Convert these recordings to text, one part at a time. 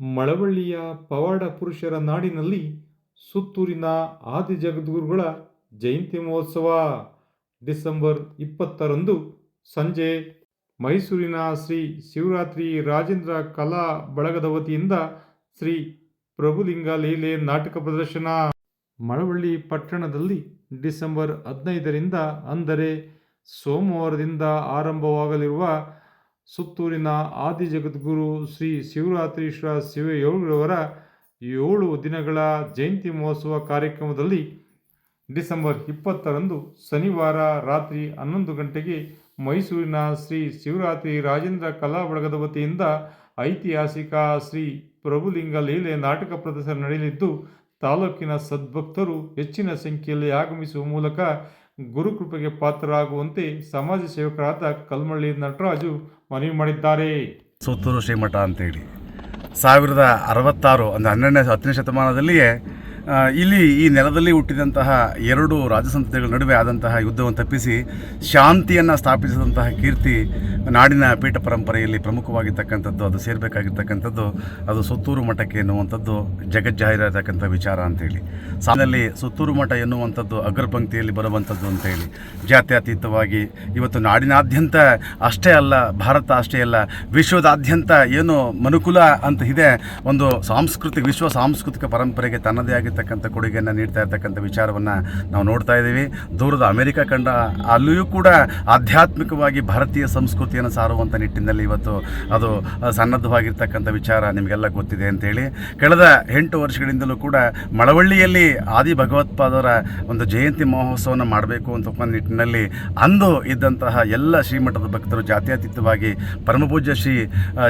ಮಳವಳ್ಳಿಯ ಪವಾಡ ಪುರುಷರ ನಾಡಿನಲ್ಲಿ ಸುತ್ತೂರಿನ ಆದಿ ಜಗದ್ಗುರುಗಳ ಜಯಂತಿ ಮಹೋತ್ಸವ. ಡಿಸೆಂಬರ್ ಇಪ್ಪತ್ತರಂದು ಸಂಜೆ ಮೈಸೂರಿನ ಶ್ರೀ ಶಿವರಾತ್ರಿ ರಾಜೇಂದ್ರ ಕಲಾ ಬಳಗದ ವತಿಯಿಂದ ಶ್ರೀ ಪ್ರಭುಲಿಂಗ ಲೀಲೆ ನಾಟಕ ಪ್ರದರ್ಶನ. ಮಳವಳ್ಳಿ ಪಟ್ಟಣದಲ್ಲಿ ಡಿಸೆಂಬರ್ ಹದಿನೈದರಿಂದ ಅಂದರೆ ಸೋಮವಾರದಿಂದ ಆರಂಭವಾಗಲಿರುವ ಸುತ್ತೂರಿನ ಆದಿ ಜಗದ್ಗುರು ಶ್ರೀ ಶಿವರಾತ್ರೀಶ್ವರ ಶಿವಯೋಗಿರವರ ಏಳು ದಿನಗಳ ಜಯಂತಿ ಮಹೋತ್ಸವ ಕಾರ್ಯಕ್ರಮದಲ್ಲಿ ಡಿಸೆಂಬರ್ ಇಪ್ಪತ್ತರಂದು ಶನಿವಾರ ರಾತ್ರಿ ಹನ್ನೊಂದು ಗಂಟೆಗೆ ಮೈಸೂರಿನ ಶ್ರೀ ಶಿವರಾತ್ರಿ ರಾಜೇಂದ್ರ ಕಲಾ ಬಳಗದ ವತಿಯಿಂದ ಐತಿಹಾಸಿಕ ಶ್ರೀ ಪ್ರಭುಲಿಂಗ ಲೀಲೆ ನಾಟಕ ಪ್ರದರ್ಶನ ನಡೆಯಲಿದ್ದು, ತಾಲೂಕಿನ ಸದ್ಭಕ್ತರು ಹೆಚ್ಚಿನ ಸಂಖ್ಯೆಯಲ್ಲಿ ಆಗಮಿಸುವ ಮೂಲಕ ಗುರುಕೃಪೆಗೆ ಪಾತ್ರರಾಗುವಂತೆ ಸಮಾಜ ಸೇವಕರಾದ ಕಲ್ಮಳ್ಳಿ ನಟರಾಜು ಮನವಿ ಮಾಡಿದ್ದಾರೆ. ಸುತ್ತೂರು ಶ್ರೀಮಠ ಅಂತೇಳಿ ಸಾವಿರದ ಅರವತ್ತಾರು, ಅಂದರೆ ಹನ್ನೆರಡನೇ, ಹತ್ತನೇ ಶತಮಾನದಲ್ಲಿಯೇ ಇಲ್ಲಿ ಈ ನೆಲದಲ್ಲಿ ಹುಟ್ಟಿದಂತಹ ಎರಡು ರಾಜಸಂಸ್ಥೆಗಳ ನಡುವೆ ಆದಂತಹ ಯುದ್ಧವನ್ನು ತಪ್ಪಿಸಿ ಶಾಂತಿಯನ್ನು ಸ್ಥಾಪಿಸಿದಂತಹ ಕೀರ್ತಿ ನಾಡಿನ ಪೀಠ ಪರಂಪರೆಯಲ್ಲಿ ಪ್ರಮುಖವಾಗಿರ್ತಕ್ಕಂಥದ್ದು, ಅದು ಸೇರಬೇಕಾಗಿರ್ತಕ್ಕಂಥದ್ದು, ಅದು ಸುತ್ತೂರು ಮಠಕ್ಕೆ ಎನ್ನುವಂಥದ್ದು ಜಗಜ್ಜಾಹಿರತಕ್ಕಂಥ ವಿಚಾರ ಅಂತೇಳಿ ಸಾಲಿನಲ್ಲಿ ಸುತ್ತೂರು ಮಠ ಎನ್ನುವಂಥದ್ದು ಅಗ್ರಪಂಕ್ತಿಯಲ್ಲಿ ಬರುವಂಥದ್ದು ಅಂತೇಳಿ ಜಾತ್ಯತೀತವಾಗಿ ಇವತ್ತು ನಾಡಿನಾದ್ಯಂತ ಅಷ್ಟೇ ಅಲ್ಲ, ಭಾರತ ಅಷ್ಟೇ ಅಲ್ಲ, ವಿಶ್ವದಾದ್ಯಂತ ಏನು ಮನುಕುಲ ಅಂತ ಇದೆ, ಒಂದು ಸಾಂಸ್ಕೃತಿಕ, ವಿಶ್ವ ಸಾಂಸ್ಕೃತಿಕ ಪರಂಪರೆಗೆ ತನ್ನದೇ ಆಗಿರ್ತಕ್ಕಂಥ ಕೊಡುಗೆಯನ್ನು ನೀಡ್ತಾ ಇರ್ತಕ್ಕಂಥ ವಿಚಾರವನ್ನು ನಾವು ನೋಡ್ತಾ ಇದ್ದೀವಿ. ದೂರದ ಅಮೆರಿಕ ಕಂಡ ಅಲ್ಲಿಯೂ ಕೂಡ ಆಧ್ಯಾತ್ಮಿಕವಾಗಿ ಭಾರತೀಯ ಸಂಸ್ಕೃತಿಯನ್ನು ಸಾರುವಂಥ ನಿಟ್ಟಿನಲ್ಲಿ ಇವತ್ತು ಅದು ಸನ್ನದ್ಧವಾಗಿರ್ತಕ್ಕಂಥ ವಿಚಾರ ನಿಮಗೆಲ್ಲ ಗೊತ್ತಿದೆ ಅಂತೇಳಿ. ಕಳೆದ ಎಂಟು ವರ್ಷಗಳಿಂದಲೂ ಕೂಡ ಮಳವಳ್ಳಿಯಲ್ಲಿ ಆದಿ ಭಗವತ್ಪಾದರ ಒಂದು ಜಯಂತಿ ಮಹೋತ್ಸವವನ್ನು ಮಾಡಬೇಕು ಅಂತ ನಿಟ್ಟಿನಲ್ಲಿ ಅಂದು ಇದ್ದಂತಹ ಎಲ್ಲ ಶ್ರೀಮಠದ ಭಕ್ತರು ಜಾತ್ಯತೀತವಾಗಿ ಪರಮಪೂಜ್ಯ ಶ್ರೀ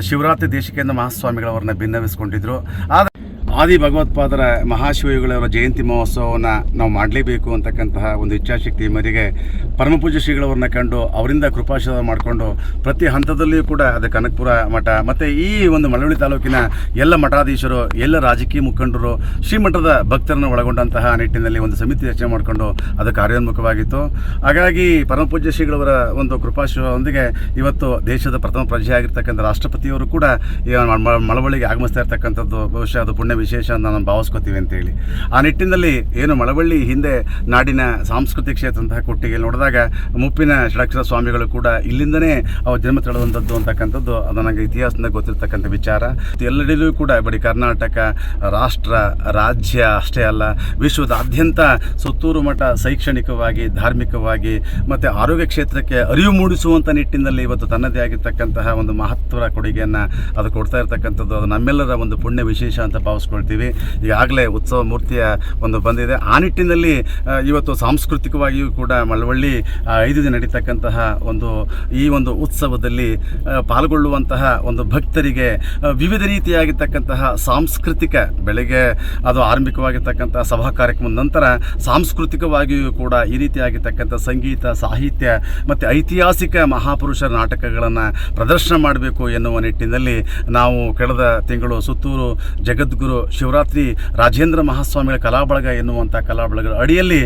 ಶಿವರಾತ್ರಿ ದೇಶಿಕೇಂದ್ರ ಮಹಾಸ್ವಾಮಿಗಳವರನ್ನ ಭಿನ್ನವಿಸ್ಕೊಂಡಿದ್ರು. ಆದರೆ ಆದಿ ಭಗವತ್ಪಾದರ ಮಹಾಶಿವಯುಗಳವರ ಜಯಂತಿ ಮಹೋತ್ಸವವನ್ನು ನಾವು ಮಾಡಲೇಬೇಕು ಅಂತಕ್ಕಂತಹ ಒಂದು ಇಚ್ಛಾಶಕ್ತಿ ಮೇರೆಗೆ ಪರಮಪೂಜ್ಯ ಶ್ರೀಗಳವರನ್ನ ಕಂಡು ಅವರಿಂದ ಕೃಪಾಶೀರ್ವಾದ ಮಾಡಿಕೊಂಡು ಪ್ರತಿ ಹಂತದಲ್ಲಿಯೂ ಕೂಡ ಅದು ಕನಕಪುರ ಮಠ, ಮತ್ತು ಈ ಒಂದು ಮಳವಳ್ಳಿ ತಾಲೂಕಿನ ಎಲ್ಲ ಮಠಾಧೀಶರು, ಎಲ್ಲ ರಾಜಕೀಯ ಮುಖಂಡರು, ಶ್ರೀಮಠದ ಭಕ್ತರನ್ನು ಒಳಗೊಂಡಂತಹ ನಿಟ್ಟಿನಲ್ಲಿ ಒಂದು ಸಮಿತಿ ರಚನೆ ಮಾಡಿಕೊಂಡು ಅದು ಕಾರ್ಯೋನ್ಮುಖವಾಗಿತ್ತು. ಹಾಗಾಗಿ ಪರಮಪೂಜ್ಯ ಶ್ರೀಗಳವರ ಒಂದು ಕೃಪಾಶೀರ್ವಾದದೊಂದಿಗೆ ಇವತ್ತು ದೇಶದ ಪ್ರಥಮ ಪ್ರಜೆ ಆಗಿರ್ತಕ್ಕಂಥ ರಾಷ್ಟ್ರಪತಿಯವರು ಕೂಡ ಮಳವಳ್ಳಿಗೆ ಆಗಮಿಸ್ತಾ ಇರ್ತಕ್ಕಂಥದ್ದು, ಬಹುಶಃ ಅದು ಪುಣ್ಯ ವಿಶೇಷ ಅಂತ ನಾನು ಭಾವಿಸ್ಕೊತೀವಿ ಅಂತೇಳಿ. ಆ ನಿಟ್ಟಿನಲ್ಲಿ ಏನು ಮಳವಳ್ಳಿ ಹಿಂದೆ ನಾಡಿನ ಸಾಂಸ್ಕೃತಿಕ ಕ್ಷೇತ್ರ ಅಂತಹ ಕೊಟ್ಟಿಗೆ ನೋಡಿದಾಗ ಮುಪ್ಪಿನ ಷಡಕ್ಷರ ಸ್ವಾಮಿಗಳು ಕೂಡ ಇಲ್ಲಿಂದನೇ ಅವ್ರ ಜನ್ಮ ತಳೆದಂಥದ್ದು ಅಂತಕ್ಕಂಥದ್ದು ಅದು ನನಗೆ ಇತಿಹಾಸದಿಂದ ಗೊತ್ತಿರ್ತಕ್ಕಂಥ ವಿಚಾರ. ಎಲ್ಲೆಡೆಯೂ ಕೂಡ ಬರೀ ಕರ್ನಾಟಕ, ರಾಷ್ಟ್ರ, ರಾಜ್ಯ ಅಷ್ಟೇ ಅಲ್ಲ, ವಿಶ್ವದಾದ್ಯಂತ ಸುತ್ತೂರು ಮಠ ಶೈಕ್ಷಣಿಕವಾಗಿ, ಧಾರ್ಮಿಕವಾಗಿ ಮತ್ತು ಆರೋಗ್ಯ ಕ್ಷೇತ್ರಕ್ಕೆ ಅರಿವು ಮೂಡಿಸುವಂಥ ನಿಟ್ಟಿನಲ್ಲಿ ಇವತ್ತು ತನ್ನದೇ ಆಗಿರ್ತಕ್ಕಂತಹ ಒಂದು ಮಹತ್ವದ ಕೊಡುಗೆಯನ್ನು ಅದು ಕೊಡ್ತಾ ಇರ್ತಕ್ಕಂಥದ್ದು. ಅದು ನಮ್ಮೆಲ್ಲರ ಒಂದು ಪುಣ್ಯ ವಿಶೇಷ ಅಂತ ಭಾವಿಸ್ಕೊಳ್ತೀವಿ ಈಗಾಗಲೇ ಉತ್ಸವ ಮೂರ್ತಿಯ ಒಂದು ಬಂದಿದೆ. ಆ ನಿಟ್ಟಿನಲ್ಲಿ ಇವತ್ತು ಸಾಂಸ್ಕೃತಿಕವಾಗಿಯೂ ಕೂಡ ಮಳವಳ್ಳಿ ಐದು ದಿನ ನಡೀತಕ್ಕಂತಹ ಒಂದು, ಈ ಒಂದು ಉತ್ಸವದಲ್ಲಿ ಪಾಲ್ಗೊಳ್ಳುವಂತಹ ಒಂದು ಭಕ್ತರಿಗೆ ವಿವಿಧ ರೀತಿಯಾಗಿರ್ತಕ್ಕಂತಹ ಸಾಂಸ್ಕೃತಿಕ ಬೆಳಗ್ಗೆ, ಅದು ಆರಂಭಿಕವಾಗಿರ್ತಕ್ಕಂತಹ ಸಭಾ ಕಾರ್ಯಕ್ರಮದ ನಂತರ ಸಾಂಸ್ಕೃತಿಕವಾಗಿಯೂ ಕೂಡ ಈ ರೀತಿಯಾಗಿರ್ತಕ್ಕಂಥ ಸಂಗೀತ, ಸಾಹಿತ್ಯ ಮತ್ತು ಐತಿಹಾಸಿಕ ಮಹಾಪುರುಷರ ನಾಟಕಗಳನ್ನು ಪ್ರದರ್ಶನ ಮಾಡಬೇಕು ಎನ್ನುವ ನಿಟ್ಟಿನಲ್ಲಿ ನಾವು ಕಳೆದ ತಿಂಗಳು ಸುತ್ತೂರು ಜಗದ್ಗುರು ಶಿವರಾತ್ರಿ ರಾಜೇಂದ್ರ ಮಹಾಸ್ವಾಮಿಗಳ ಕಲಾಬಳಗ ಎನ್ನುವಂಥ ಕಲಾಬಳಗದ ಅಡಿಯಲ್ಲಿ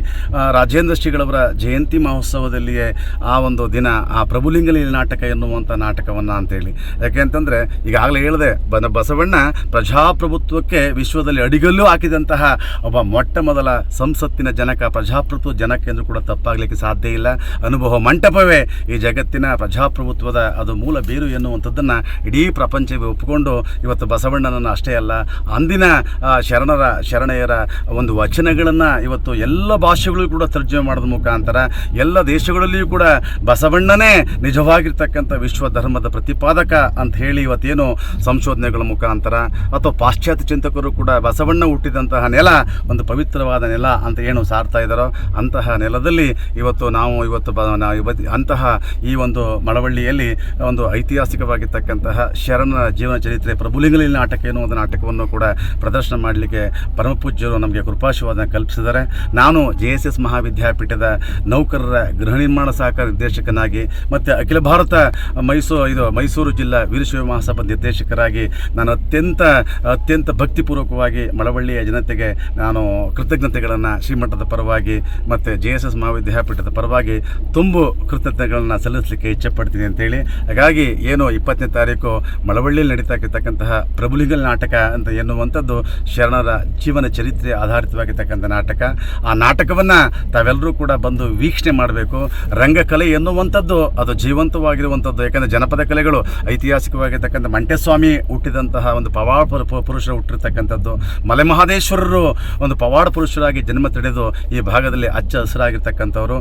ರಾಜೇಂದ್ರ ಶ್ರೀಗಳವರ ಜಯಂತಿ ಮಹೋತ್ಸವದಲ್ಲಿಯೇ ಆ ಒಂದು ದಿನ, ಆ ಪ್ರಭುಲಿಂಗಲಿ ನಾಟಕ ಎನ್ನುವಂಥ ನಾಟಕವನ್ನು ಅಂತೇಳಿ. ಯಾಕೆಂತಂದರೆ ಈಗಾಗಲೇ ಹೇಳಿದೆ, ಬನ ಬಸವಣ್ಣ ಪ್ರಜಾಪ್ರಭುತ್ವಕ್ಕೆ ವಿಶ್ವದಲ್ಲಿ ಅಡಿಗಲ್ಲು ಹಾಕಿದಂತಹ ಒಬ್ಬ ಮೊಟ್ಟ ಮೊದಲ ಸಂಸತ್ತಿನ ಜನಕ, ಪ್ರಜಾಪ್ರಭುತ್ವ ಜನಕ ಎಂದು ಕೂಡ ತಪ್ಪಾಗಲಿಕ್ಕೆ ಸಾಧ್ಯ ಇಲ್ಲ. ಅನುಭವ ಮಂಟಪವೇ ಈ ಜಗತ್ತಿನ ಪ್ರಜಾಪ್ರಭುತ್ವದ ಅದು ಮೂಲ ಬೇರು ಎನ್ನುವಂಥದ್ದನ್ನು ಇಡೀ ಪ್ರಪಂಚವೇ ಒಪ್ಪಿಕೊಂಡು ಇವತ್ತು ಬಸವಣ್ಣನನ್ನು ಅಷ್ಟೇ ಅಲ್ಲ, ಅಂದಿನ ಶರಣರ, ಶರಣೆಯರ ಒಂದು ವಚನಗಳನ್ನು ಇವತ್ತು ಎಲ್ಲ ಭಾಷೆಗಳು ಕೂಡ ತರ್ಜಮೆ ಮಾಡೋದ ಮುಖಾಂತರ ಎಲ್ಲ ದೇಶಗಳಲ್ಲಿಯೂ ಕೂಡ ಬಸವಣ್ಣನೇ ನಿಜವಾಗಿರ್ತಕ್ಕಂಥ ವಿಶ್ವ ಧರ್ಮದ ಪ್ರತಿಪಾದಕ ಅಂತ ಹೇಳಿ ಇವತ್ತೇನು ಸಂಶೋಧನೆಗಳ ಮುಖಾಂತರ ಅಥವಾ ಪಾಶ್ಚಾತ್ಯ ಚಿಂತಕರು ಕೂಡ ಬಸವಣ್ಣ ಹುಟ್ಟಿದಂತಹ ನೆಲ, ಒಂದು ಪವಿತ್ರವಾದ ನೆಲ ಅಂತ ಏನು ಸಾರ್ತಾ ಇದ್ದಾರೋ ಅಂತಹ ನೆಲದಲ್ಲಿ ಇವತ್ತು ನಾವು ಇವತ್ತು ಬ ಅಂತಹ ಈ ಒಂದು ಮಳವಳ್ಳಿಯಲ್ಲಿ ಒಂದು ಐತಿಹಾಸಿಕವಾಗಿರ್ತಕ್ಕಂತಹ ಶರಣರ ಜೀವನ ಚರಿತ್ರೆ ಪ್ರಭುಲಿಂಗಲಿ ನಾಟಕ ಎನ್ನುವ ಒಂದು ನಾಟಕವನ್ನು ಕೂಡ ಪ್ರದರ್ಶನ ಮಾಡಲಿಕ್ಕೆ ಪರಮಪೂಜ್ಯರು ನಮಗೆ ಕೃಪಾಶೀರ್ವಾದನ ಕಲ್ಪಿಸಿದ್ದಾರೆ. ನಾನು ಜೆ ಎಸ್ ಎಸ್ ಮಹಾವಿದ್ಯಾಪೀಠದ ನೌಕರರ ಗೃಹ ನಿರ್ಮಾಣ ಸಹಕಾರ ನಿರ್ದೇಶಕನಾಗಿ ಮತ್ತು ಅಖಿಲ ಭಾರತ ಮೈಸೂರು, ಇದು ಮೈಸೂರು ಜಿಲ್ಲಾ ವೀರಶೈವ ಮಹಾಸಭಾ ನಿರ್ದೇಶಕರಾಗಿ ನಾನು ಅತ್ಯಂತ ಅತ್ಯಂತ ಭಕ್ತಿಪೂರ್ವಕವಾಗಿ ಮಳವಳ್ಳಿಯ ಜನತೆಗೆ ನಾನು ಕೃತಜ್ಞತೆಗಳನ್ನು ಶ್ರೀಮಠದ ಪರವಾಗಿ ಮತ್ತು ಜೆ ಎಸ್ ಎಸ್ ಮಹಾವಿದ್ಯಾಪೀಠದ ಪರವಾಗಿ ತುಂಬು ಕೃತಜ್ಞತೆಗಳನ್ನು ಸಲ್ಲಿಸಲಿಕ್ಕೆ ಇಚ್ಛೆಪಡ್ತೀನಿ ಅಂತೇಳಿ. ಹಾಗಾಗಿ ಏನು ಇಪ್ಪತ್ತನೇ ತಾರೀಕು ಮಳವಳ್ಳಿಯಲ್ಲಿ ನಡೀತಾ ಇರ್ತಕ್ಕಂತಹ ಪ್ರಭುಲಿಂಗಲ್ ನಾಟಕ ಅಂತ ಎನ್ನುವಂಥದ್ದು ಶರಣರ ಜೀವನ ಚರಿತ್ರೆ ಆಧಾರಿತವಾಗಿರ್ತಕ್ಕಂಥ ನಾಟಕ. ಆ ನಾಟಕವನ್ನು ತಾವೆಲ್ಲರೂ ಕೂಡ ಬಂದು ವೀಕ್ಷಣೆ ಮಾಡಬೇಕು. ರಂಗಕಲೆ ಎನ್ನುವಂಥದ್ದು ಅದು ಜೀವಂತವಾಗಿರುವಂಥದ್ದು. ಯಾಕಂದರೆ ಜನಪದ ಕಲೆಗಳು ಐತಿಹಾಸಿಕವಾಗಿರ್ತಕ್ಕಂಥ ಮಂಟೆಸ್ವಾಮಿ ಹುಟ್ಟಿದಂತಹ ಒಂದು ಪವಾಡ ಪುರುಷರು ಹುಟ್ಟಿರ್ತಕ್ಕಂಥದ್ದು. ಮಲೆಮಹದೇಶ್ವರರು ಒಂದು ಪವಾಡ ಪುರುಷರಾಗಿ ಜನ್ಮ ತಡೆದು ಈ ಭಾಗದಲ್ಲಿ ಅಚ್ಚ ಹಸಿರಾಗಿರ್ತಕ್ಕಂಥವ್ರು.